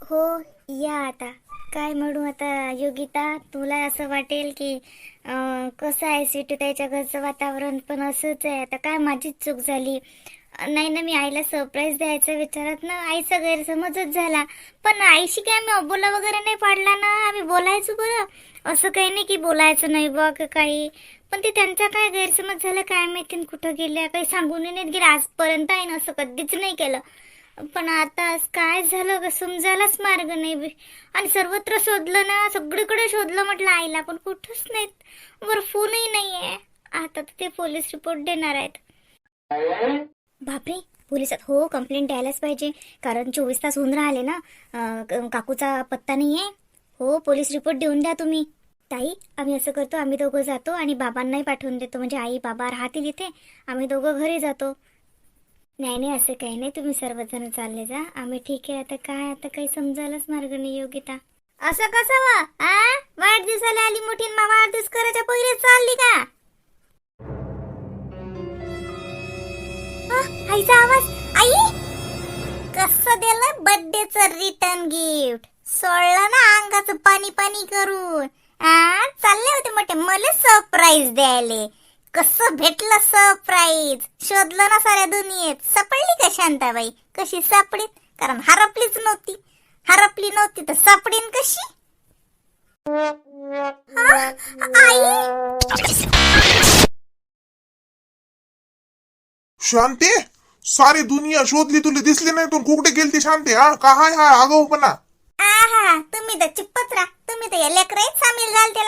हो या आता. काय म्हणू आता योगिता तुला असं वाटेल की अं, कसं आहे सिटी त्याच्या घरचं वातावरण? पण असंच आहे. आता काय माझीच चूक झाली. नाही ना मी आईला सरप्राईज द्यायचं विचारत ना आईचा गैरसमजच झाला. पण आईशी काय आम्ही अबोला वगैरे नाही पाडला ना? आम्ही बोलायचो बरं. असं काही नाही की बोलायचं नाही बघ काही. पण ते त्यांचा काय गैरसमज झाला काय माहिती न कुठं गेल्या काही सांगून नाहीत गेले. आजपर्यंत आहे ना असं कधीच नाही केलं. पण आता आज काय झालं ग? समजायलाच मार्ग नाही बे. आणि सर्वत्र शोधलं ना सगळीकडे शोधलं म्हटलं आईला पण कुठंच नाहीत. बरं फोनही नाहीये. आता तर ते पोलीस रिपोर्ट देणार आहेत. बापरे पोलिसात हो कंप्लेंट द्यायलाच पाहिजे. कारण चोवीस तास होऊन राहिले ना. अं, काकूचा पत्ता नाहीये. हो पोलीस रिपोर्ट देऊन द्या तुम्ही. ताई आम्ही असं करतो आम्ही दोघं जातो आणि बाबांनाही पाठवून देतो. म्हणजे आई बाबा राहतील इथे. आम्ही दोघं घरी जातो. नाही नाही असं काही नाही. तुम्ही सर्वजण चालले जा. आम्ही ठीक आहे. आता काय आता काही समजायलाच मार्ग नाही योगिता. असं कसं वा आ? वाढदिवसाला आली मोठी मा वाढदिवस करायच्या पहिले चालली का? आ, आईचा आवाज. आई! कसं दिलं? बर्थडेच रिटर्न गिफ्ट सोडलं ना अंगाचं पाणी पाणी करून. आ चालले होते मोठे. मला सरप्राईज द्यायले. कसं भेटलं सरप्राईज शोधलं ना साऱ्या दुनियेत. सापडली का शांताबाई? कशी सापडीत कारण हरपलीच नव्हती. हरपली नव्हती तर सापडीन कशी? हा? शांती सारी दुनिया शोधली तुला दिसली नाही तू कुठे गेलती शांती हा? का हाय हाय आगाऊपणा? आहा तुम्ही तर चिप्पच राहा. तुम्ही तर या लेकराईत सामील झालते. आ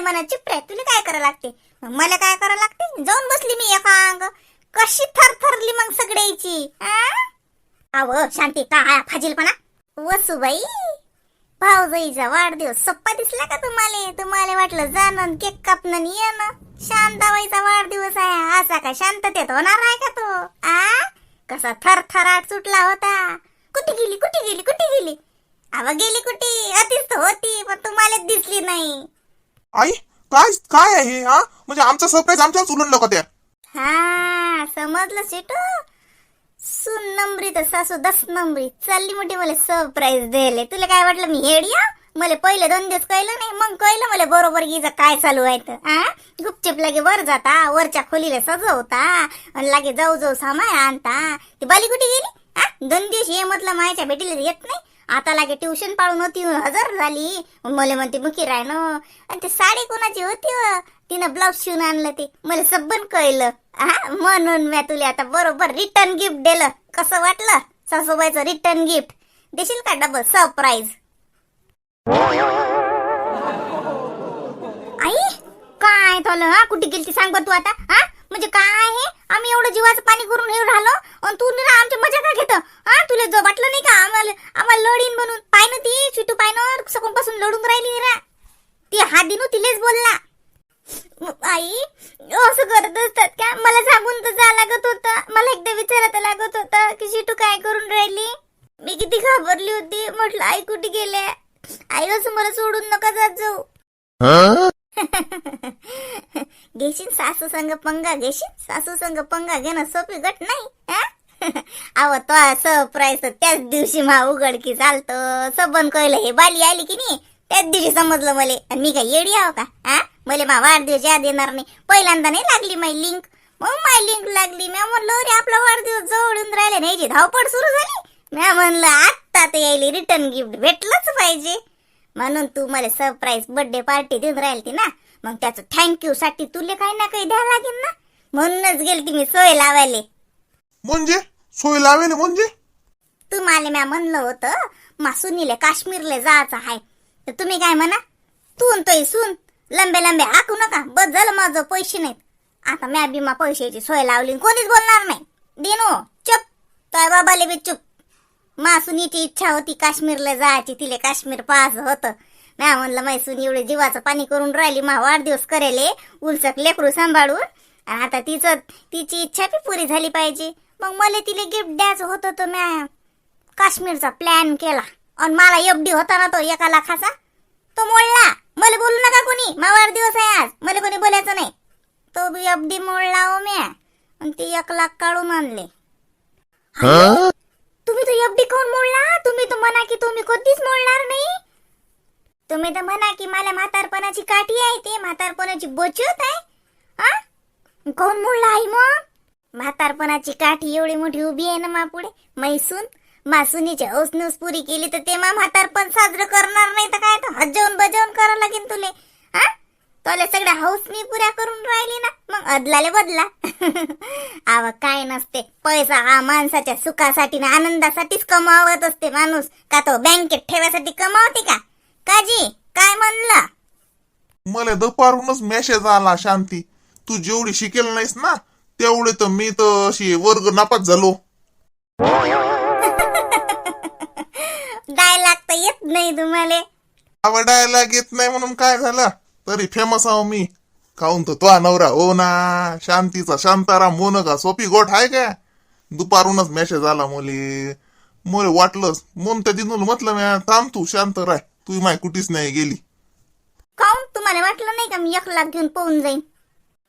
मला म्हणा रे तुला काय करा लागते? मग मला काय करा लागते? जाऊन बसली मी एका अंग. कशी थरथरली मग सगळ्याची आव शांती काय फाजीलपणा? वसुबाई भाऊजाईचा वाढदिवस सोप्पा दिसला का तुम्हाला? तुम्हाला वाटलं जाणं केक कापणं येणं. शांताबाईचा वाढदिवस आहे. असा का शांततेत होणार आहे का तो? आ? कसा थरथराट सुटला होता. कुठे गेली कुठे गेली कुठे गेली? अव गेली कुठे? अतिच होती पण तुम्हाला दिसली नाही. आई काय काय आहे हे, हा? म्हणजे आमचा सरप्राईज आमच्याच उलटलं का त्या हा समजलं सिटू. सुन नंबरी तर सासू दस नंबरी चालली मोठी मला सरप्राईज द्यायला. तुला काय वाटलं मी हेडिया मला पहिले दोन दिवस कळलं नाही मग कळलं मला बरोबर गीचं काय चालू आहे तर आ गुपचूप लागे वर जाता वरच्या खोलीला सजवता आणि लागे जाऊ जाऊ सामाय आणता. ती बाली कुठे गेली? आ दोन दिवस ये म्हटलं मायाच्या भेटीला येत नाही. आता लागे ट्युशन पाळून होती हजर झाली. मला म्हणते मुकी राहणं आणि ते साडी कोणाची होती व? तिनं ब्लाऊज शिवून आणलं ते. मला सबन कळलं. हा म्हणून म्या तुला आता बरोबर रिटर्न गिफ्ट दिलं. कसं वाटलं? सासूबाईचं रिटर्न गिफ्ट देशील का डबल सरप्राईज आई काय झालं? हा कुठे गेलती? सांग बरं तू आता. हा? म्हणजे काय आहे? आम्ही एवढं जीवाचं पाणी करून येऊ राहिलो. आणि तू ना आमची मजा का घेत? हा? तुला जो वाटलं नाही का आम्हाला आम्हाला लढीन म्हणून. पाय ना ती चिटू पाय ना पासून लढून राहिली रा ती हा दिनू तिलेच बोलला. आई असं करत असतात का? मला सांगून तर जा लागत होतं. मला एकदा विचारायला लागत होतं की चिटू काय करून राहिली? मी किती घाबरली होती. म्हटलं आई कुठे गेल्या? आई असं मला सोडून नका जात जाऊ. घेशील सासू संग पंगा घेशील सासू संग पंगा घेणं सोपी गट नाही अव तो सरप्राईज त्याच दिवशी मा उघडकी चालतं सबन कळलं हे बाली आली की नाही त्याच दिवशी समजलं मले. आणि मी काय येडी आहो का हा? मले मा वाढदिवस याद येणार नाही. पहिल्यांदा नाही लागली माय लिंक मग माय लिंक लागली. मी म्हणलं रे आपला वाढदिवस जवळून राहिले नाही धावपळ सुरू झाली? मी म्हणलं आत्ता ते यायली रिटर्न गिफ्ट भेटलंच पाहिजे. म्हणून तू मला सरप्राईज बर्थडे पार्टी देऊन राहिली ना. मग त्याचं थँक्यू साठी तुले काही ना काही द्यावं लागेल ना. म्हणूनच गेलती मी सोय लावायले. म्हणजे? सोय लावेल म्हणजे? तुम्हाला म्या म्हणलं होतं मा सुनीले काश्मीरले जायचं आहे तर तुम्ही काय म्हणा तू तोय सून. लंबे लंबे हाकू नका बस झालं माझं पैसे नाहीत. आता म्या बी मा पैशाची सोय लावली कोणीच बोलणार नाही. दिनो चुप. काय बाबाले बी चुप. मासुनीची इच्छा होती काश्मीरला जायची तिले काश्मीर पाहायचं होतं. ना म्हणलं मैसून एवढे जीवाचं पाणी करून राहिली मा वाढदिवस करेले उलचक लेकरू सांभाळून. आणि आता तिचं तिची इच्छा बी पुरी झाली पाहिजे. मग मला तिला गिफ्ट द्यायचं होतं तर म्या काश्मीरचा प्लॅन केला. आणि मला एफडी होता ना तो एका लाखाचा तो मोडला. मला बोलू नका कोणी मा वाढदिवस आहे आज. मला कोणी बोलायचं नाही. तो बी एफडी मोडला हो म्या. आणि ते एक लाख काढून आणले. तुम्ही तो एफडी कोण मोडला? तुम्ही तर म्हणा की तुम्ही कधीच मोडणार नाही. तुम्ही तर म्हणा की मला म्हातारपणाची काठी आहे ते म्हातारपणाची बचत आहे. हा? कोण मोडला आहे मग? म्हातारपणाची काठी एवढी मोठी उभी आहे ना मापुढे? मैसून मासुनीची औसनूस पुरी केली तर ते म्हातारपण साजरं करणार नाही तर काय? तर हजवून बजावून करावं लागेल तुले. हा? तुला सगळ्या हौस मी पुऱ्या करून राहिली ना. मग अदलाले बदला. आव काय नसते. पैसा हा माणसाच्या सुखासाठी ना आनंदासाठीच कमावत असते माणूस. का तो बँकेत ठेवासाठी कमावते का? काजी काय म्हणलं? मला दुपारूनच मेसेज आला शांती. तू जेवढी शिकेल नाहीस ना तेवढे तर मी तर अशी वर्ग नापास झालो. डायलॉग तर येत नाही तुम्हाला. आवडायला घेत नाही म्हणून काय झालं? तरी फेमस आहो मी. खाऊन तर तो नवरा. हो ना शांतीचा शांताराम मोन का सोपी गोठ आहे का दुपारूनच मेसेज आला मुली. मुले वाटलंच म्हणून त्या दिनून म्हटलं मी थांब तू शांत राह. तू माय कुठेच नाही गेली. काऊन? तुम्हाला वाटलं नाही का मी एक लाख घेऊन पळून जाईन?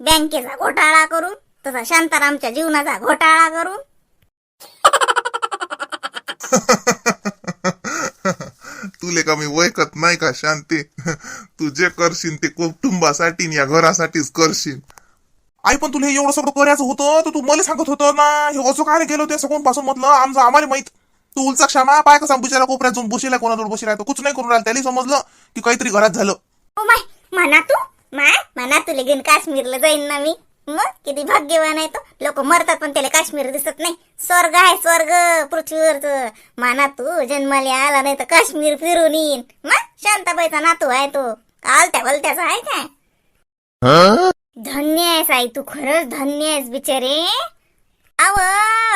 बँकेचा घोटाळा करून तसा शांतारामच्या जीवनाचा घोटाळा करून? तुले का मी वैकत नाही का शांती? तू जे करशील ते कुटुंबासाठी या घरासाठीच करशील. आई पण तुला हे एवढं सगळं करायचं होतं तर तू मला सांगत होतं ना हे असं काय केलं ते सगळं पासून म्हटलं आमचं आम्हाला माहीत. तू उलचा क्षमा पाय कसा बुशीला कोपऱ्यात जाऊन बुशीला कोणाजवळ बशीला तो कुछ नाही करून राहिला. त्याला समजलं की काहीतरी घरात झालं. म्हणा तू. म्हणा तू घेऊन काश्मीरला जाईन ना मी. मग किती भाग्यवान आहे तो. लोक मरतात पण त्याला काश्मीर दिसत नाही. स्वर्ग आहे स्वर्ग पृथ्वीवरच. म्हणा तू जन्माला आला नाही तर काश्मीर फिरून येईन. मग शांताबाईचा नातू आहे तो. आलत्या भलत्याचा आहे काय? धन्य आहेस आई तू खरंच धन्य आहेस बिचारे. अव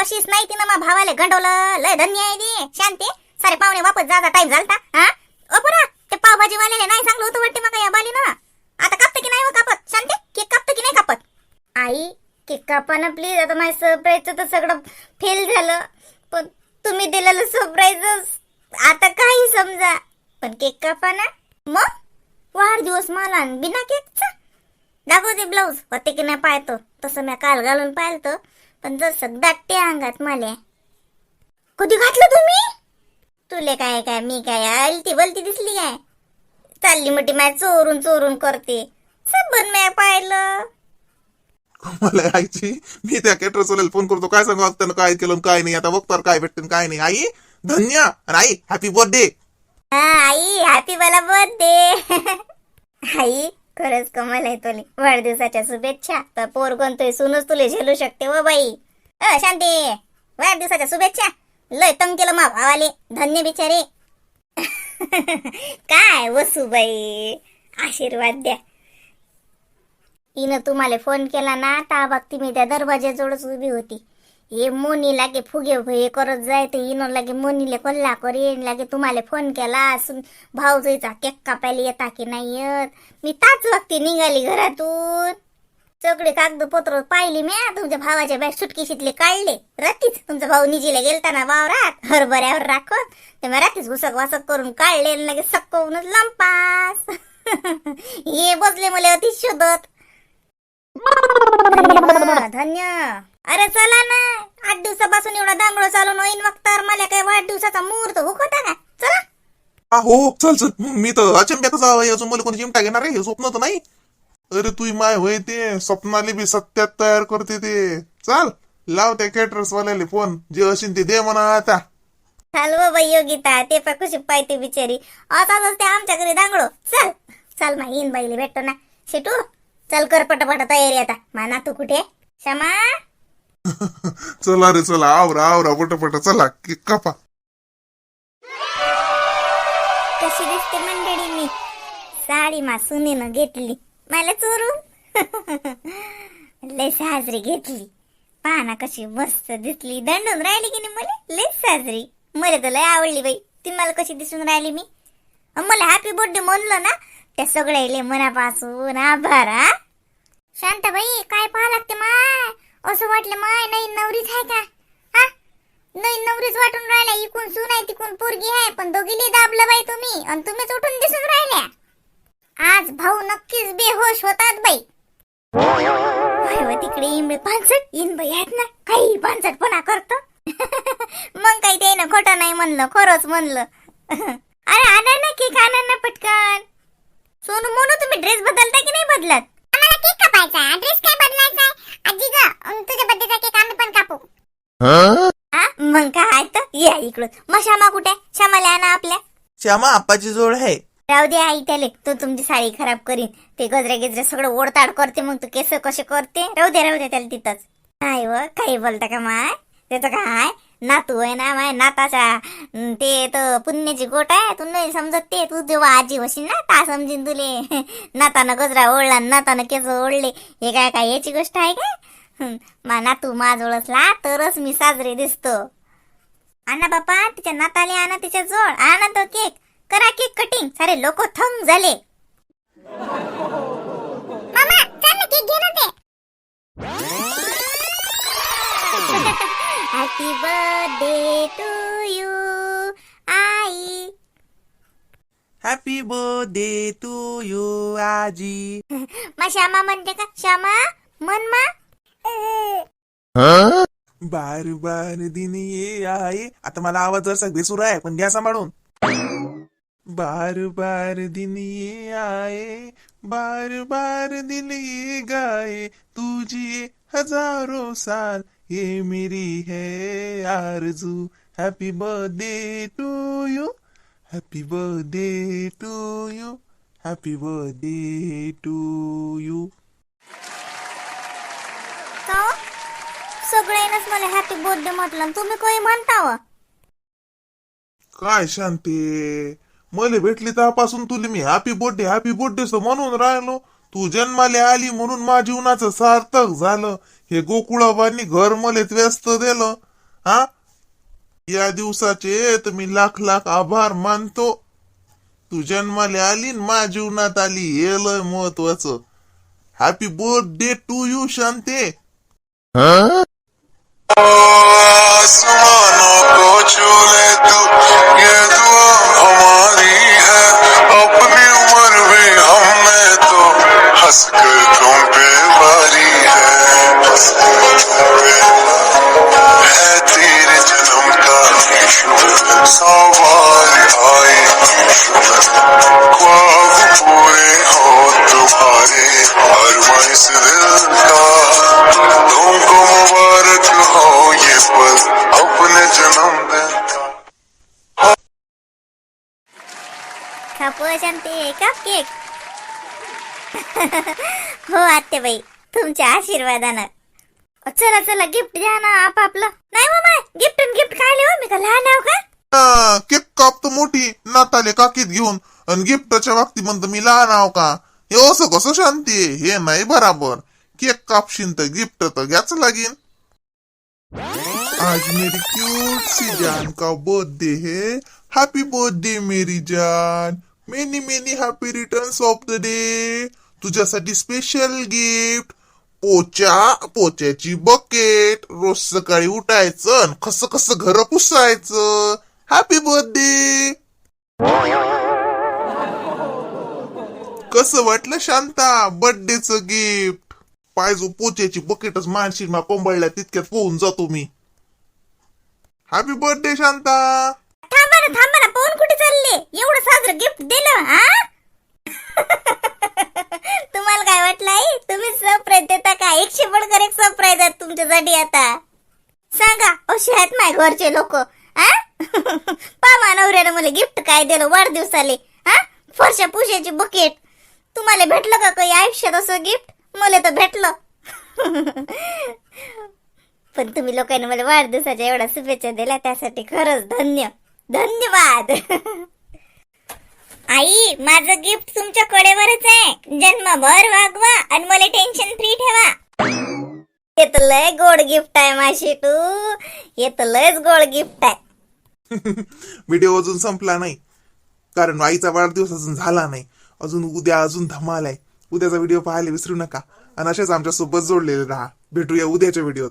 अशीच नाही तिनं मा भावाला गंडवलं. लय धन्य आहे ती. शांती. सारे पाहुणे वापस जाता टाइम झालता. हा? अपुरा ते पावभाजीवाल्याने नाही सांगलं होतं वाटते मग या बालीनं? आता कापतं की नाही हो कापत? शांती केक कापतं की नाही कापत? आई केक कापा ना प्लीज आता माझ्या सरप्राईजचं तर सगळं फेल झालं. पण तुम्ही दिलेलं सरप्राईज आता काही समजा. पण केक कापा ना मग? वाढदिवस मला आणि बिना केकचा? दाखवते ब्लाऊज होते की नाही पाहतो. तसं मी काल घालून पाहिलं पण जसं दाटते अंगात मला. कधी घातलं तुम्ही? तुले काय काय मी काय आलती बलती दिसली काय? चालली मोठी माय चोरून चोरून करते. सबन मी पाहिलं. मला आईची मी त्या केटरसवाल्याला फोन करतो काय सांगू त्यानं काय केलं काय नाही? आता बघतो काय भेटतं काय नाही? आई धन्य आणि आई हॅपी बर्थडे आई हॅपी मला बर्थडे आई खरंच कमाल आहे तुले. वाढदिवसाच्या शुभेच्छा. तर पोर कोणतोय सुनच तुले झेलू शकते व बाई. अ शांती वाढदिवसाच्या शुभेच्छा. लय तंग केलं मा भावाले. धन्य बिचारे. काय वसुबाई आशीर्वाद द्या. तिनं तुम्हाला फोन केला ना ता बघती मी त्या दरवाज्याजवळच उभी होती. हे मोनी लागे फुगे हे करत जाय तर इनो लागे मोनीले कोल्हा करीन लागे तुम्हाला फोन केला असून भाऊजाईचा केक कापायला येता की नाही येत. मी ताच लागते निघाली घरातून. सगळे कागदपत्र पाहिली मी तुमच्या भावाच्या बॅग सुटकेशीतले काढले. रात्रीच तुमचा भाऊ निजीला गेलता ना वावरात. हरभऱ्यावर राखत ते मी रात्रीच घुसक वासक करून काढले आणि लगेच सक्कवूनच लंपास हे बसले मला अतिशोधत धन्य धन्य. अरे चला ना. आठ दिवसापासून एवढा दांगडो चालू नवीन वक्तार मला काय वाढदिवसाचा मुहूर्त हुकता का चला. हो चल चल. मी तर अचंब्यातच अजून मला कोणी चिमटा घेणार आहे? हे स्वप्न तर नाही. अरे तू माय होय ते. स्वप्नाले बी सत्यात तयार करते ते. चाल लाव त्या केटरस वाल्याले फोन जे असेल ते दे म्हणा आता. हलव बाई योगिता ते पण कशी पाहिजे बिचारी. असाच असते आमच्या घरी दांगडो. चल चल मा येईन बाईले भेटतो ना शेटू. चल कर पटापट तयारी आता. माना तू कुठे? क्षमा चला रे चला. आवरा आवरा पटपट. चला केक कापा. कशी दिसते मंडळी मी. साडी मा सुनीनं घेतली. मला चोरून. लय साजरी घेतली. पहा ना कशी मस्त दिसली. दंडून राहिली की नाही मला? लय साजरी. मला तर लय आवडली बाई. ती मला कशी दिसून राहिली मी? मला हॅपी बर्थडे म्हणलं ना त्या सगळ्याले मनापासून आभार हा? शांताबाई काय पाहा लागते माय? असं वाटलं माय नाही नवरीच आहे का? हा? नाही नवरीच वाटून राहिल्या. इकून सून आहे तिकून पोरगी आहे पण दोघीले दाबलं बाई तुम्ही आणि तुम्हीच उठून दिसून राहिल्या. आज भाऊ नक्कीच बेहोश होतात बाई. तिकडे इंबे पानसट इन बाई आहेत ना काही पानसटपणा करतो. मग काही ते ना खोटं नाही म्हणलं खरंच म्हणलं. अरे आणा ना केक आणा ना पटकन. सोनू मोनू तुम्ही ड्रेस बदलता की नाही बदलत? आम्हाला केक कापायचा आहे. ड्रेस काय बदलायचा आहे? आजी ग अं, तुझ्या बर्थडेचा केक आम्ही पण कापू. हा? मग काय तर? या इकडून. मग श्यामा कुठे? श्यामाला आणा आपल्या. श्यामा आप्पाची जोड आहे. राहू दे आई त्याले. तो तुमची साडी खराब करीन. ते गजरे गिजरे सगळं ओढताड करते मग तू केस कसे करते. राहू दे राहू दे त्याला तिथंच. काय व काही बोलता का माय? ते तर काय नातू आहे ना माय नाताचा ते तर पुण्याची गोट आहे तू नाही समजत ते. तू जेव्हा आजी होशील ना ता समजीन तुले. नातानं गजरा ओढला नातानं केस ओढले. हे काय काय याची गोष्ट आहे का मा नातू माझ ओळखला तरच मी साजरे दिसतो. आणा बापा तिच्या नाताले आणा तिच्या जोड. आणा तो केक. करा केक कटिंग. सारे लोक थंग झाले. मामा चल केक घे ना ते हॅपी बर्थडे टू यू आई हॅपी बर्थडे टू यू आजी मा श्यामा म्हणते का श्यामा मन मा बार बार दिन ये आहे आता मला आवाज जरसा बेसूर आहे पण घ्या सांभाळून. बार बार दिन ये आए. बार बार दिल ये गाए. तू जिए हजारों साल. ये मेरी है आरज़ू। Happy birthday to you happy birthday to you happy birthday to you का हो? सगळ्यांनाच मला हॅपी बर्थडे म्हटलं आणि तुम्ही काही म्हणता काय शांती? मले भेटली तेव्हापासून तुला मी हॅपी बर्थडे हॅपी बर्थडे म्हणून राहिलो. तू जन्माले आली म्हणून मा जीवनाचं सार्थक झालं. हे गोकुळाबांनी घर मलेत व्यस्त दिलं. हा? या दिवसाचे तर मी लाख लाख आभार मानतो. तू जन्माले आली मा जीवनात आली हे लय महत्वाचं. हॅपी बर्थडे टू यू शांते. आसमानों को छू ले तू ये दुआ हमारी है. सवाल आए ख्वाब पूरे हो तुम्हारे अरमान दिल का तुमको मुबारक हो ये पल अपने जन्मदिन का शांती केक हो आत्याबाई तुमच्या आशीर्वादानं. चला चला गिफ्ट द्या ना आपापलं. नाही मामा गिफ्ट गिफ्ट काय लिहू मी का लहान आहो का? हा, केक कापतो मोठी. नाताले काकीत घेऊन. आणि गिफ्टच्या बाबतीत म्हणतो मी लहान आहो का? हे असं कसं शांती आहे? हे नाही बराबर. केक कापशील तर गिफ्ट तर घ्याच लागेल आज मेरी क्यूट सी जान का बर्थडे है. हैप्पी बर्थडे मेरी जान. Many many happy returns of the day तुझ्यासाठी स्पेशल गिफ्ट पोचा पोच्याची बकेट रोज सकाळी उठायचं आणि कसं कसं घर पुसायचं. हॅपी बर्थडे कसं वाटलं शांता? बर्थडेचं गिफ्ट पायजो पोचेची बकेटच मानशील मा कोंबळल्या तितक्यात पोहून जातो मी. Happy birthday Shanta. थांबा ना थांबा ना पाहून कुठे चालले? एवढं साजरं गिफ्ट दिलं हा? तुम्हाला काय वाटलं आई? तुम्ही सरप्राईज देता का? एकशे बडकर एक सरप्राईज आहेत तुमच्यासाठी आता. सांगा असे आहेत माझ्या घरचे लोक. पामा नवऱ्यानं मला गिफ्ट काय दिलं वाढदिवसाले हा? फरशा पुशाची बकेट तुम्हाला भेटलं का काही आयुष्यात असं गिफ्ट मला तर भेटलं. पण तुम्ही लोकांनी मला वाढदिवसाच्या एवढ्या शुभेच्छा दिल्या त्यासाठी खरंच धन्य धन्यवाद. आई माझं गिफ्ट तुमच्या कडेवरच आहे. जन्मभर वागवा आणि मला टेन्शन फ्री ठेवा. हे तर लय गोड गिफ्ट आहे माशी तू. हे तर लयच गोड गिफ्ट आहे. व्हिडिओ अजून संपला नाही. कारण आईचा वाढदिवस अजून झाला नाही. अजून उद्या अजून धमाल आहे. उद्याचा व्हिडिओ पाहायला विसरू नका. आणि असेच आमच्यासोबत जोडलेले राहा. भेटूया उद्याच्या व्हिडिओत